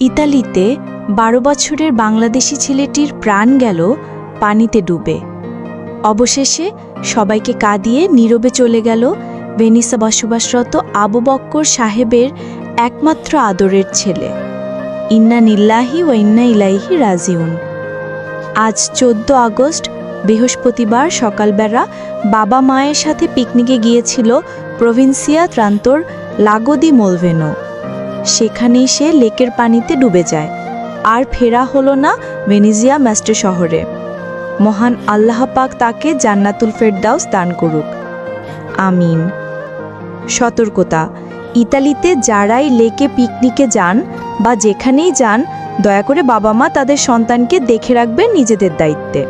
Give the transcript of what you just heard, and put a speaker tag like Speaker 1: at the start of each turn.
Speaker 1: ইতালিতে বারো বছরের বাংলাদেশি ছেলেটির প্রাণ গেল পানিতে ডুবে। অবশেষে সবাইকে কাঁদিয়ে নীরবে চলে গেল ভেনিসে বসবাসরত আবু বক্কর সাহেবের একমাত্র আদরের ছেলে। ইন্না নিল্লাহি ও ইন্না ইলাইহি রাজিউন। আজ চোদ্দ আগস্ট, বৃহস্পতিবার সকালবেলা বাবা মায়ের সাথে পিকনিকে গিয়েছিল প্রভিন্সিয়া ত্রান্তর লাগোদি মোলভেনো। সেখানেই সে লেকের পানিতে ডুবে যায়। আর ফেরা হলো না ভেনিজিয়া ম্যাস্টে শহরে। মহান আল্লাহ পাক তাকে জান্নাতুল ফেরদাউস দান করুক। আমিন। সতর্কতা। ইতালিতে যারাই লেকে পিকনিকে যান বা যেখানেই যান, দয়া করে বাবা মা তাদের সন্তানকে দেখে রাখবেন নিজেদের দায়িত্বে।